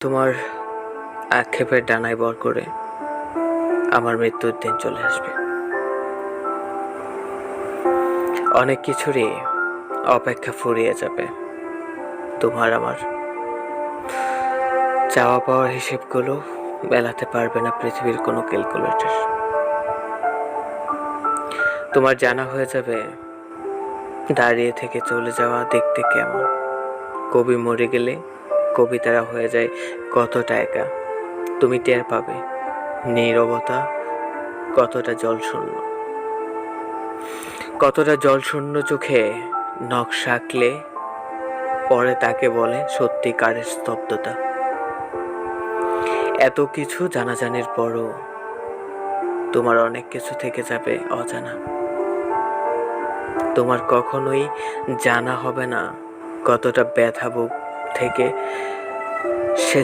তোমার আক্ষেপের ডানায় বর করে আমার মৃত্যুর দিন চলে আসবে। অনেক কিছুরই অপেক্ষা ফুরিয়ে যাবে। তোমার আমার চাওয়া পাওয়ার হিসেবগুলো মেলাতে পারবে না পৃথিবীর কোনো ক্যালকুলেটর। তোমার জানা হয়ে যাবে দাঁড়িয়ে থেকে চলে যাওয়া দেখতে কেমন। কবি মরে গেলে কবিতারা হয়ে যায় কতটা একা। তুমি টের পাবে নীরবতা কতটা জলশূন্য। কতটা জলশূন্য চোখে নকশা আঁকলে পরে তাকে বলে সত্যিকারের স্তব্ধতা। এত কিছু জানাজানির পরও তোমার অনেক কিছু থেকে যাবে অজানা। তোমার কখনোই জানা হবে না কতটা ব্যথা বুক থেকে সে